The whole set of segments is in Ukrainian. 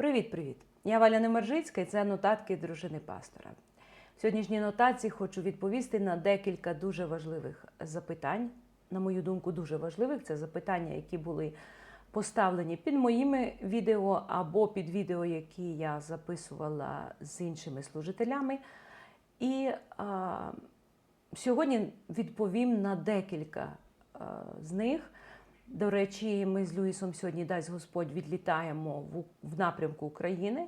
Привіт-привіт! Я Валя Немержицька і це нотатки дружини пастора. В сьогоднішній нотації хочу відповісти на декілька дуже важливих запитань. На мою думку, дуже важливих. Це запитання, які були поставлені під моїми відео або під відео, які я записувала з іншими служителями. І а, сьогодні відповім на декілька а, з них. До речі, ми з Люїсом сьогодні дасть Господь відлітаємо в, напрямку України.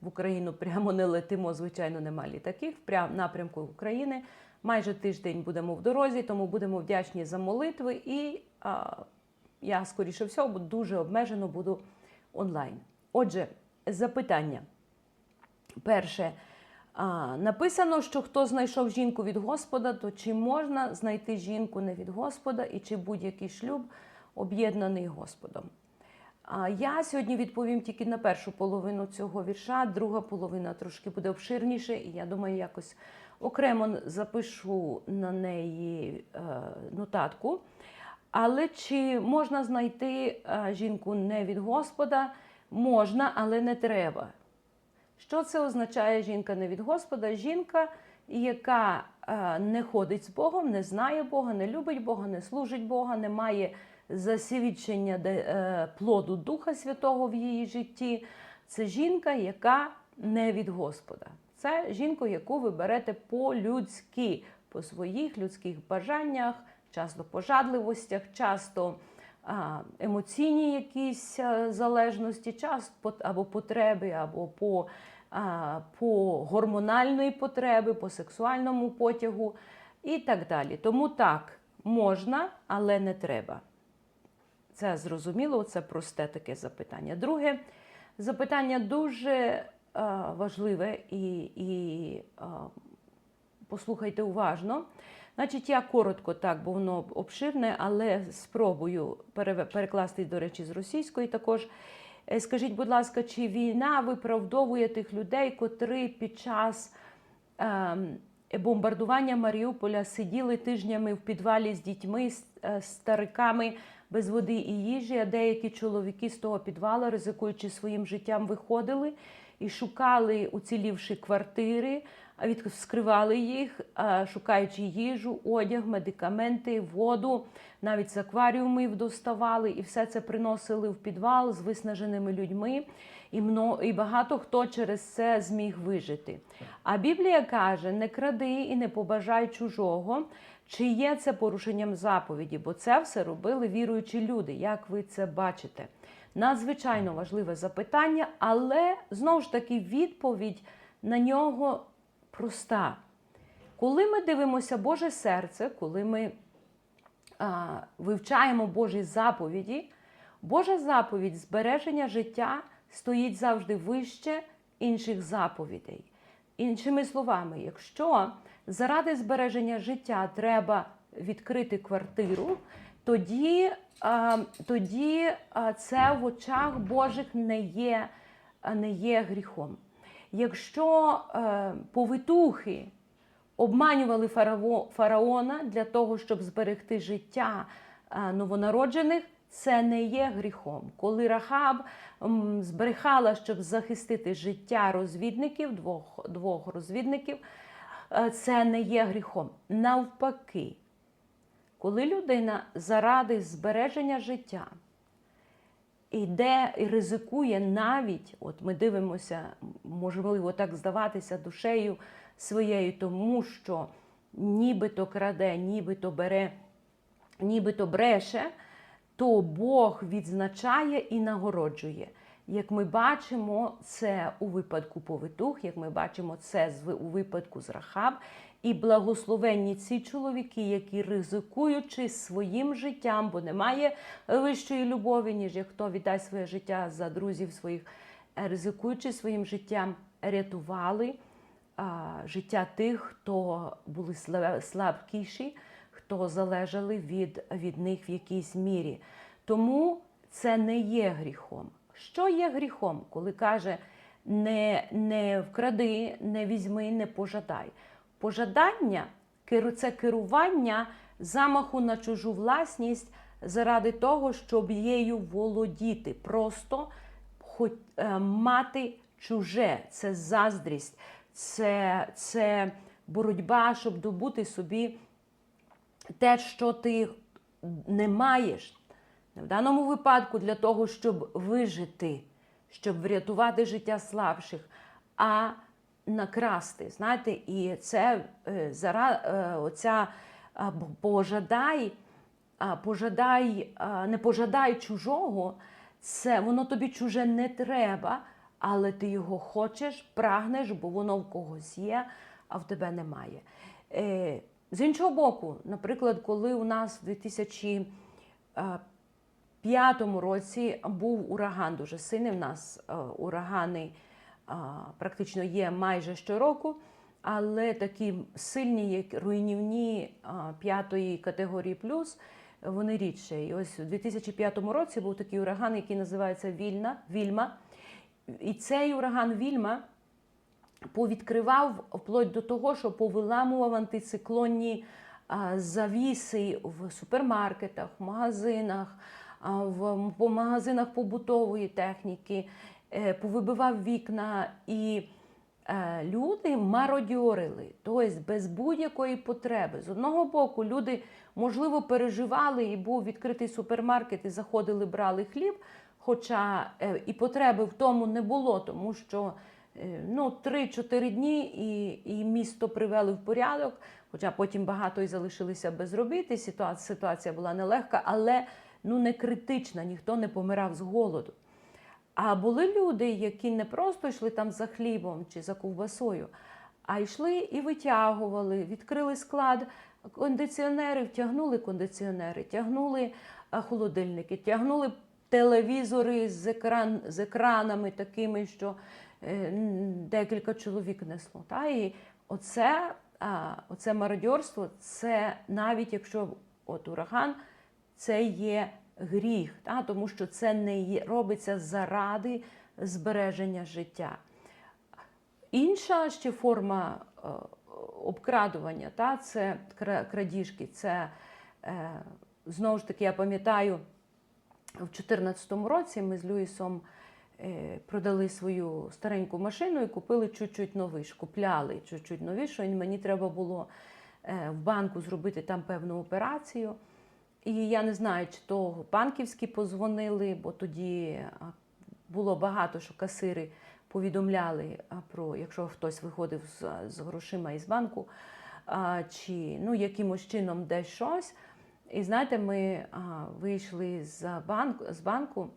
В Україну прямо не летимо, звичайно, нема літаків. Прямо напрямку України. Майже тиждень будемо в дорозі, тому будемо вдячні за молитви. І а, я, скоріше всього, дуже обмежено буду онлайн. Отже, запитання. Перше. А, написано, що хто знайшов жінку від Господа, то чи можна знайти жінку не від Господа і чи будь-який шлюб об'єднаний Господом? Я сьогодні відповім тільки на першу половину цього вірша, друга половина трошки буде обширніше, і я думаю, якось окремо запишу на неї е, нотатку. Але чи можна знайти е, жінку не від Господа? Можна, але не треба. Що це означає жінка не від Господа? Жінка, яка е, не ходить з Богом, не знає Бога, не любить Бога, не служить Бога, не має засвідчення е, плоду Духа Святого в її житті. Це жінка, яка не від Господа. Це жінка, яку ви берете по-людськи, по своїх людських бажаннях, часто пожадливостях, часто емоційні якісь а, залежності, часто або потреби, або по, по гормональної потреби, по сексуальному потягу і так далі. Тому так, можна, але не треба. Це зрозуміло, це просте таке запитання. Друге запитання дуже а, важливе і, і а, послухайте уважно. Значить, я коротко так, бо воно обширне, але спробую пере- перекласти, до речі, з російської також. Е, Скажіть, будь ласка, чи війна виправдовує тих людей, котрі під час ем, бомбардування Маріуполя сиділи тижнями в підвалі з дітьми, з е, стариками без води і їжі, а деякі чоловіки з того підвала, ризикуючи своїм життям, виходили і шукали уцілівши квартири, а від- вскривали їх, шукаючи їжу, одяг, медикаменти, воду, навіть з акваріумів доставали, і все це приносили в підвал з виснаженими людьми. І, мно, і багато хто через це зміг вижити. А Біблія каже: не кради і не побажай чужого, чи є це порушенням заповіді, бо це все робили віруючі люди. Як ви це бачите? Надзвичайно важливе запитання, але знову ж таки відповідь на нього проста. Коли ми дивимося Боже серце, коли ми а, вивчаємо Божі заповіді, Божа заповідь збереження життя стоїть завжди вище інших заповідей. Іншими словами, якщо заради збереження життя треба відкрити квартиру, тоді, тоді це в очах Божих не є, не є гріхом. Якщо е, повитухи обманювали фараона для того, щоб зберегти життя е, новонароджених, це не є гріхом. Коли Рахаб збрехала, щоб захистити життя розвідників, двох, двох розвідників, е, це не є гріхом. Навпаки, коли людина заради збереження життя йде і ризикує навіть, от ми дивимося, можливо, так здаватися душею своєю, тому що нібито краде, нібито бере, нібито бреше, то Бог відзначає і нагороджує. Як ми бачимо це у випадку повитух, як ми бачимо це у випадку з Рахаб, і благословенні ці чоловіки, які ризикуючи своїм життям, бо немає вищої любові, ніж як хто віддасть своє життя за друзів своїх, е, ризикуючи своїм життям, рятували а, життя тих, хто були слаб- слабкіші, хто залежали від, від них в якійсь мірі. Тому це не є гріхом. Що є гріхом, коли каже не, не вкради, не візьми, не пожадай? Пожадання це керування замаху на чужу власність заради того, щоб її володіти. Просто е, мати чуже, це заздрість, це, це боротьба, щоб добути собі те, що ти не маєш. В даному випадку для того, щоб вижити, щоб врятувати життя слабших, а накрасти. Знаєте, і це е, зара, е, оця пожадай, пожадай, не пожадай чужого, це воно тобі чуже не треба, але ти його хочеш, прагнеш, бо воно в когось є, а в тебе немає. З іншого боку, наприклад, коли у нас в 2000 е, році був ураган дуже сильний. У нас е, урагани е, практично є майже щороку, але такі сильні, як руйнівні е, п'ятої категорії плюс, вони рідше. І ось у 2005 році був такий ураган, який називається Вільна, Вільма. І цей ураган Вільма повідкривав вплоть до того, що повиламував антициклонні завіси в супермаркетах, в магазинах, в по магазинах побутової техніки, е, повибивав вікна і. е, Люди мародьорили, тобто без будь-якої потреби. З одного боку, люди, можливо, переживали, і був відкритий супермаркет, і заходили, брали хліб, хоча е, і потреби в тому не було, тому що е, ну, 3-4 дні і, і місто привели в порядок, хоча потім багато і залишилися без робіти. Ситуація, ситуація була нелегка, але ну, не критична, ніхто не помирав з голоду. А були люди, які не просто йшли там за хлібом чи за ковбасою, а йшли і витягували, відкрили склад кондиціонери, втягнули кондиціонери, тягнули холодильники, тягнули телевізори з, екран, з екранами такими, що е, декілька чоловік несло. Та? І оце, оце мародьорство, це навіть якщо от ураган, це є гріх, та? тому що це не робиться заради збереження життя. Інша ще форма е, обкрадування, та, це крадіжки. Це е, знову ж таки, я пам'ятаю, в 2014 році ми з Люїсом е, продали свою стареньку машину і купили чуть-чуть новиш, купляли чуть-чуть новішу. І мені треба було е, в банку зробити там певну операцію. І я не знаю, чи то банківські позвонили, бо тоді було багато, що касири повідомляли про, якщо хтось виходив з, з грошима із банку, чи ну, якимось чином десь щось. І знаєте, ми вийшли з банку, з банку,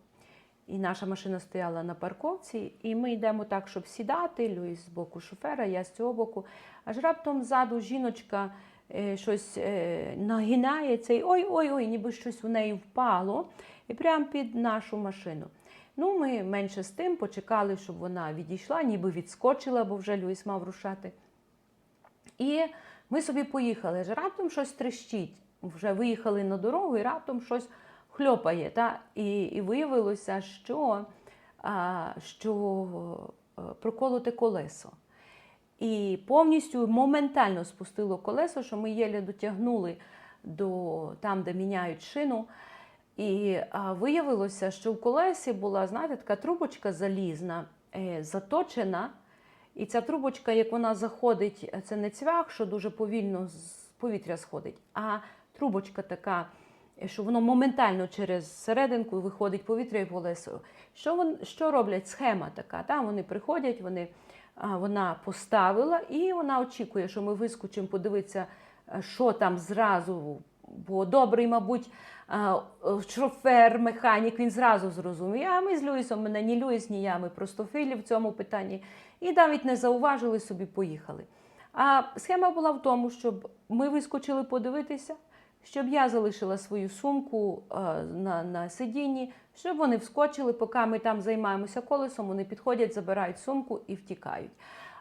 і наша машина стояла на парковці, і ми йдемо так, щоб сідати. Люїс з боку шофера, я з цього боку. Аж раптом ззаду жіночка е, щось е, нагинається, і ой-ой-ой, ніби щось в неї впало, і прямо під нашу машину. Ну, ми менше з тим почекали, щоб вона відійшла, ніби відскочила, бо вже Люїс мав рушати. І ми собі поїхали. Аж раптом щось трещить. Вже виїхали на дорогу, і раптом щось хльопає. Та? І, і виявилося, що, а, що е, проколоте колесо. І повністю моментально спустило колесо, що ми єлі дотягнули до там, де міняють шину. І а, виявилося, що в колесі була, знаєте, така трубочка залізна, е, заточена. І ця трубочка, як вона заходить, це не цвях, що дуже повільно з повітря сходить, а трубочка така, що воно моментально через серединку виходить повітря і в колесо. Що, що роблять? Схема така. Та? Вони приходять, вони, вона поставила, і вона очікує, що ми вискочимо подивитися, що там зразу. Бо добрий, мабуть, шофер, механік, він зразу зрозумів. А ми з Люїсом, мене ні Люїс, ні я, ми простофілі в цьому питанні. І навіть не зауважили собі, поїхали. А схема була в тому, щоб ми вискочили подивитися, щоб я залишила свою сумку е, на, на сидінні, щоб вони вскочили, поки ми там займаємося колесом, вони підходять, забирають сумку і втікають.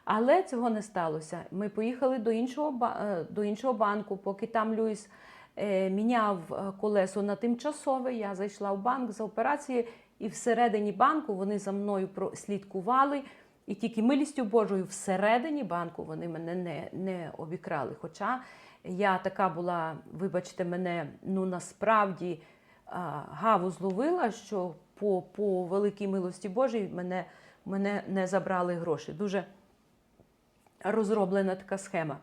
Але цього не сталося. Ми поїхали до іншого, е, до іншого банку, поки там Люїс е, міняв колесо на тимчасове. Я зайшла в банк за операцією, і всередині банку вони за мною прослідкували. І тільки милістю Божою всередині банку вони мене не, не обікрали. Хоча я така була, вибачте мене, ну насправді гаву зловила, що по, по великій милості Божій мене, мене не забрали гроші. Дуже розроблена така схема.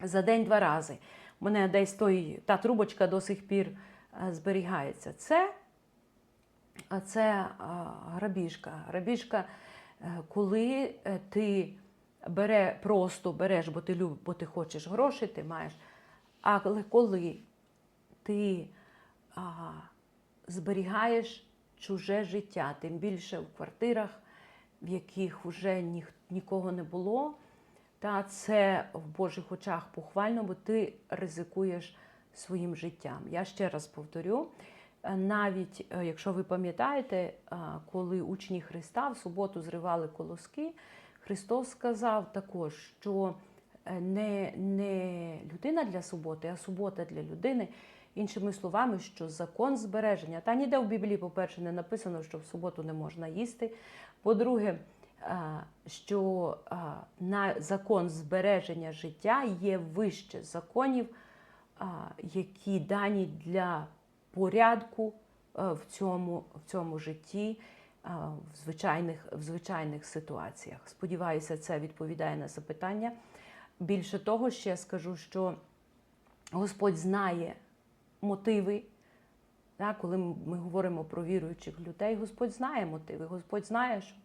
За день два рази. Мене десь той, та трубочка до сих пір зберігається. Це, це грабіжка. Грабіжка, е, коли е, ти бере, просто береш, бо ти, люб, бо ти хочеш гроші, ти маєш. Але коли ти а, зберігаєш чуже життя, тим більше в квартирах, в яких вже ні, нікого не було, та це в Божих очах похвально, бо ти ризикуєш своїм життям. Я ще раз повторю. е, Навіть е, якщо ви пам'ятаєте, е, коли учні Христа в суботу зривали колоски, Христос сказав також, що е, не, не людина для суботи, а субота для людини. Іншими словами, що закон збереження. Та ніде в Біблії, по-перше, не написано, що в суботу не можна їсти. По-друге, що на закон збереження життя є вище законів, які дані для порядку в цьому, в цьому житті в звичайних, в звичайних ситуаціях. Сподіваюся, це відповідає на запитання. Більше того, ще скажу, що Господь знає мотиви. Так, коли ми говоримо про віруючих людей, Господь знає мотиви, Господь знає, що,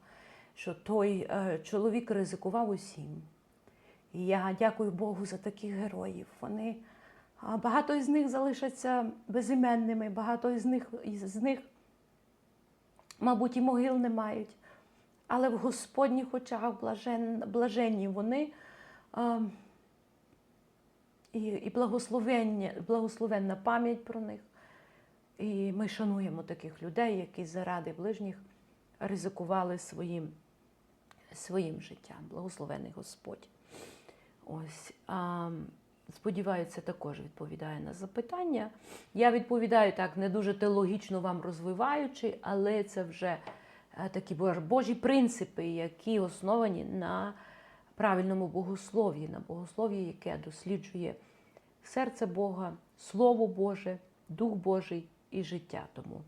що той е, чоловік ризикував усім. І я дякую Богу за таких героїв. Вони, багато із них залишаться безіменними, багато із них, із них, мабуть, і могил не мають. Але в Господніх очах блажен, блаженні вони. Е, і, і благословенна пам'ять про них. І ми шануємо таких людей, які заради ближніх ризикували своїм, своїм життям. Благословений Господь. Ось. А, сподіваюся, також відповідає на запитання. Я відповідаю так, не дуже теологічно вам розвиваючи, але це вже е, такі Божі принципи, які основані на правильному богослов'ї, на богослов'ї, яке досліджує серце Бога, Слово Боже, Дух Божий і життя тому.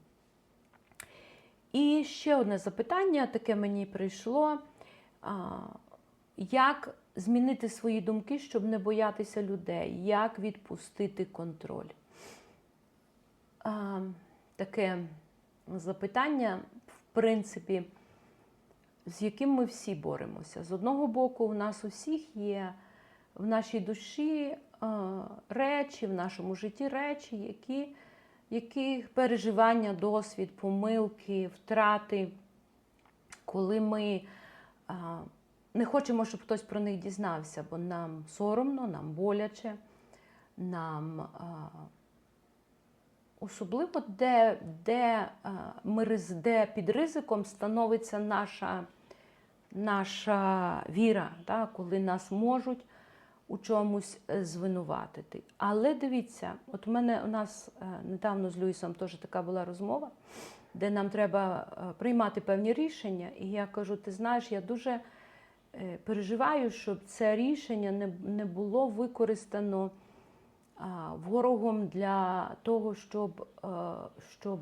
І ще одне запитання, таке мені прийшло. Як змінити свої думки, щоб не боятися людей? Як відпустити контроль? А, Таке запитання, в принципі, з яким ми всі боремося. З одного боку, у нас усіх є в нашій душі речі, в нашому житті речі, які, які переживання, досвід, помилки, втрати, коли ми не хочемо, щоб хтось про них дізнався, бо нам соромно, нам боляче, нам. е, Особливо, де, де, е, ми, де під ризиком становиться наша, наша віра, да, коли нас можуть у чомусь е, звинуватити. Але дивіться, от у мене у нас недавно з Люїсом теж така була розмова, де нам треба приймати певні рішення. І я кажу: ти знаєш, я дуже переживаю, щоб це рішення не, не було використано а, ворогом для того, щоб, е, щоб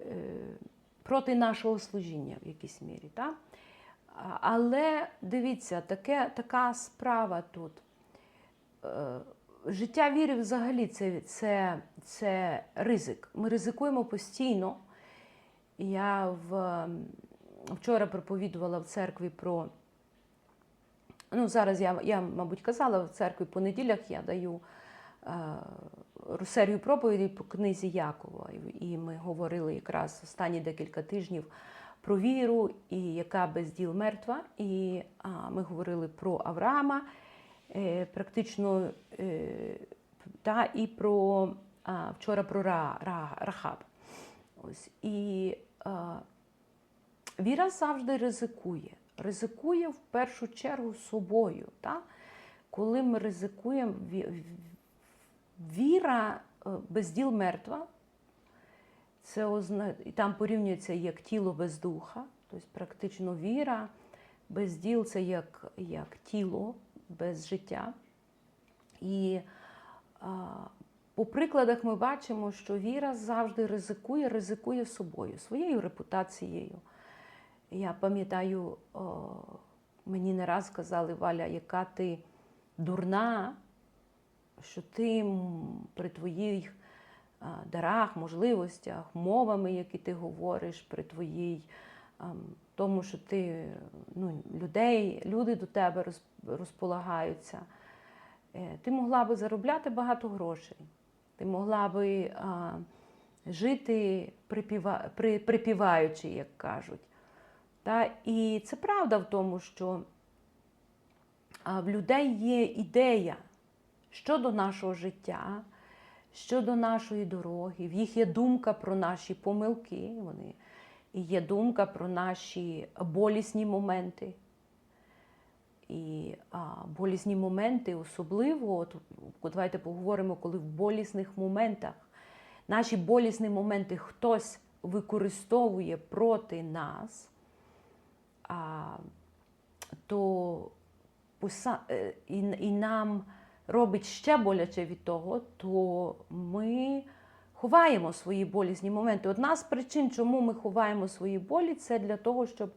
е, проти нашого служіння в якійсь мірі. Так? Але дивіться, таке, така справа тут. Е, Життя віри взагалі це, це, це ризик. Ми ризикуємо постійно. Я в, вчора проповідувала в церкві про. Ну, зараз я, я, мабуть, казала в церкві по неділях я даю е, серію проповідей по книзі Якова. І- ми говорили якраз останні декілька тижнів про віру, і яка без діл мертва. І а, ми говорили про Авраама, е, практично е, та, і про а, вчора про Ра, Ра, Рахаб. Ось. І а, віра завжди ризикує. Ризикує в першу чергу собою. Та? Коли ми ризикуємо, віра е, без діл мертва, це озна... і там порівнюється як тіло без духа, тобто практично віра без діл це як, як тіло без життя. І а, по прикладах ми бачимо, що віра завжди ризикує, ризикує собою, своєю репутацією. Я пам'ятаю, мені не раз казали, Валя, яка ти дурна, що ти при твоїх дарах, можливостях, мовами, які ти говориш, при твоїй тому, що ти ну, людей, люди до тебе розполагаються. Е, Ти могла би заробляти багато грошей. Ти могла би а, жити припіва, при, припіваючи, як кажуть. Та? І це правда в тому, що в людей є ідея щодо нашого життя, щодо нашої дороги. В їх є думка про наші помилки, вони, і є думка про наші болісні моменти. І а, болісні моменти особливо, от, давайте поговоримо, коли в болісних моментах наші болісні моменти хтось використовує проти нас, то е, і, нам робить ще боляче від того, то ми ховаємо свої болісні моменти. Одна з причин, чому ми ховаємо свої болі, це для того, щоб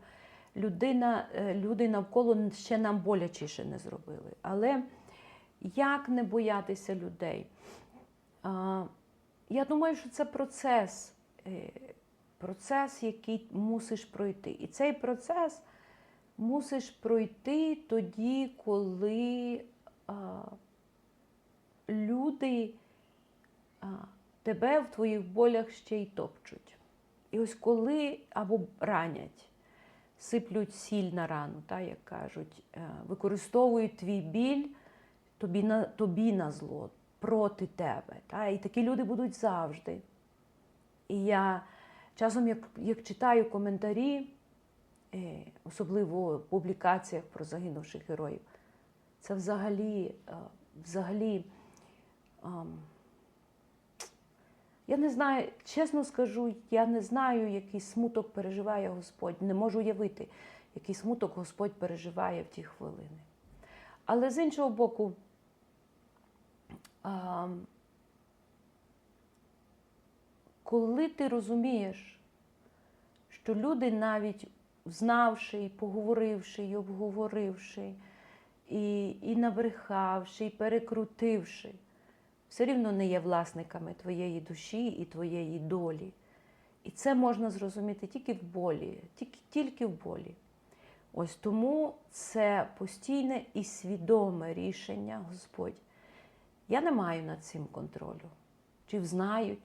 людина, е, люди навколо ще нам болячіше не зробили. Але як не боятися людей? Я думаю, що це процес, е, процес, який мусиш пройти. І цей процес мусиш пройти тоді, коли а, люди а, тебе в твоїх болях ще й топчуть. І ось коли або ранять, сиплють сіль на рану, та, як кажуть, е, використовують твій біль тобі на, тобі на зло, проти тебе. Та, і такі люди будуть завжди. І я часом, як, як читаю коментарі, е, особливо в публікаціях про загинувших героїв, це взагалі, е, взагалі. я не знаю, чесно скажу, я не знаю, який смуток переживає Господь. Не можу уявити, який смуток Господь переживає в ті хвилини. Але з іншого боку, а, коли ти розумієш, що люди навіть знавши, і поговоривши, і обговоривши, і, і набрехавши, і перекрутивши, все рівно не є власниками твоєї душі і твоєї долі. І це можна зрозуміти тільки в болі, тільки, тільки в болі. Ось тому це постійне і свідоме рішення, Господь. Я не маю над цим контролю. Чи взнають,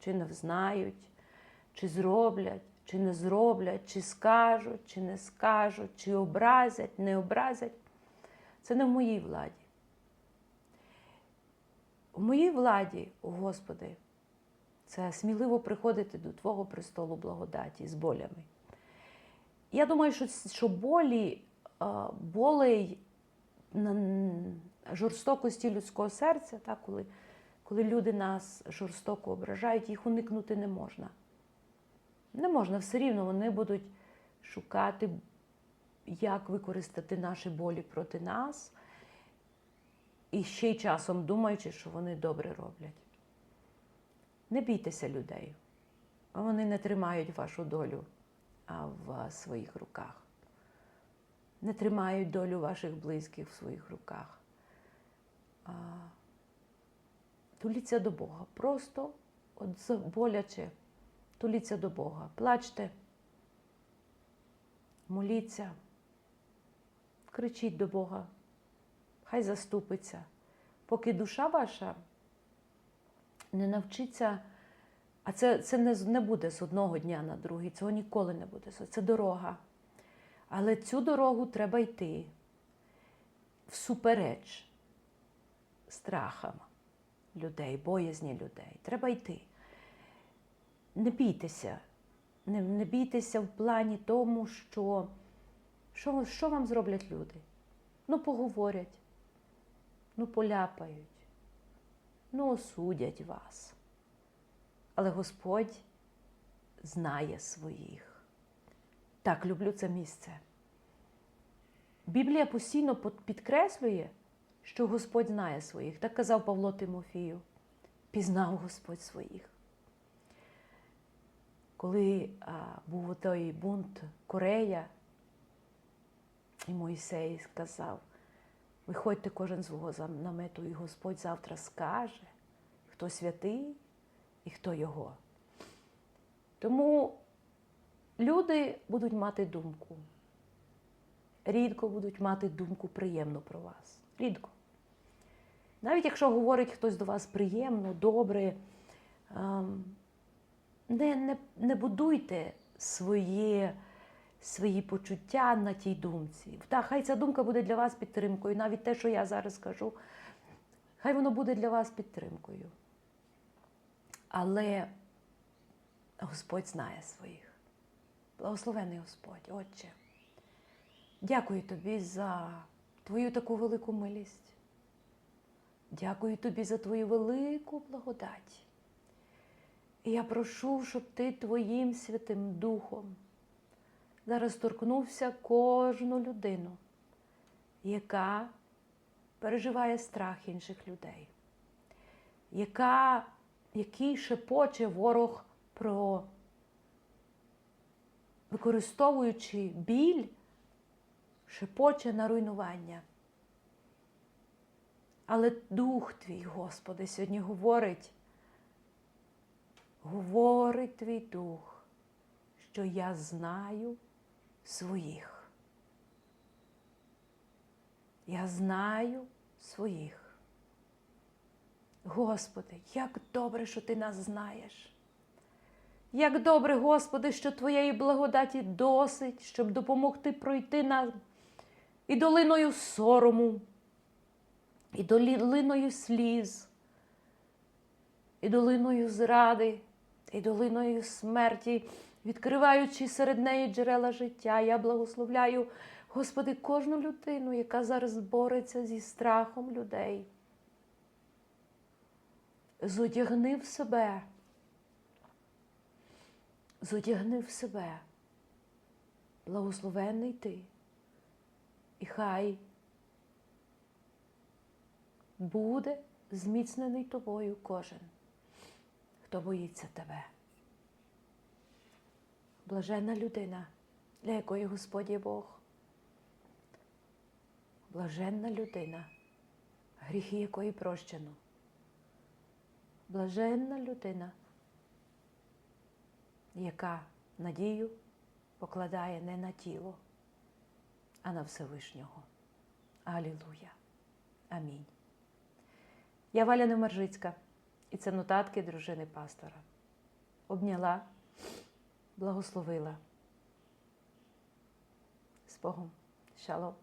чи не взнають, чи зроблять, чи не зроблять, чи скажуть, чи не скажуть, чи образять, не образять. Це не в моїй владі. У моїй владі, о Господи, це сміливо приходити до Твого престолу благодаті з болями. Я думаю, що, що болі, болей жорстокості людського серця, так, коли, коли люди нас жорстоко ображають, їх уникнути не можна. Не можна, все рівно вони будуть шукати, як використати наші болі проти нас, і ще й часом думаючи, що вони добре роблять. Не бійтеся людей. Вони не тримають вашу долю в своїх руках. Не тримають долю ваших близьких в своїх руках. Туліться до Бога. Просто от боляче. Туліться до Бога. Плачте, моліться, кричіть до Бога. Хай заступиться. Поки душа ваша не навчиться, а це, це не, не буде з одного дня на другий, цього ніколи не буде. Це дорога. Але цю дорогу треба йти всупереч страхам людей, боязні людей. Треба йти. Не бійтеся. Не, не бійтеся в плані тому, що, що, що вам зроблять люди? Ну, поговорять, ну, поляпають, ну, осудять вас. Але Господь знає своїх. Так, люблю це місце. Біблія постійно підкреслює, що Господь знає своїх. Так казав Павло Тимофію. пізнав Господь своїх. Коли а, був той бунт Корея, і Мойсей сказав, виходьте кожен з свого намету, і Господь завтра скаже, хто святий і хто його. Тому люди будуть мати думку. Рідко будуть мати думку приємну про вас. Рідко. Навіть якщо говорить хтось до вас приємно, добре, ем, не, не, не будуйте своє, свої почуття на тій думці. Та, хай ця думка буде для вас підтримкою. Навіть те, що я зараз кажу, хай воно буде для вас підтримкою. Але Господь знає своїх. Благословений Господь, Отче. Дякую тобі за твою таку велику милість. Дякую тобі за твою велику благодать. І я прошу, щоб ти Твоїм Святим Духом зараз торкнувся кожну людину, яка переживає страх інших людей, яка, який шепоче ворог про використовуючи біль, шепоче на руйнування. Але Дух Твій, Господи, сьогодні говорить, говорить Твій Дух, що я знаю своїх. Я знаю своїх. Господи, як добре, що Ти нас знаєш. Як добре, Господи, що Твоєї благодаті досить, щоб допомогти пройти нам і долиною сорому, і долиною сліз, і долиною зради, і долиною смерті, відкриваючи серед неї джерела життя. Я благословляю, Господи, кожну людину, яка зараз бореться зі страхом людей. Зодягни в себе. Зодягни в себе. Благословенний ти. І хай буде зміцнений тобою кожен, хто боїться тебе. Блаженна людина, для якої Господь є Бог. Блаженна людина, гріхи якої прощено. Блаженна людина, яка надію покладає не на тіло, а на Всевишнього. Алілуя. Амінь. Я Валя Немержицька, і це нотатки дружини пастора. Обняла, благословила. З Богом. Шалом.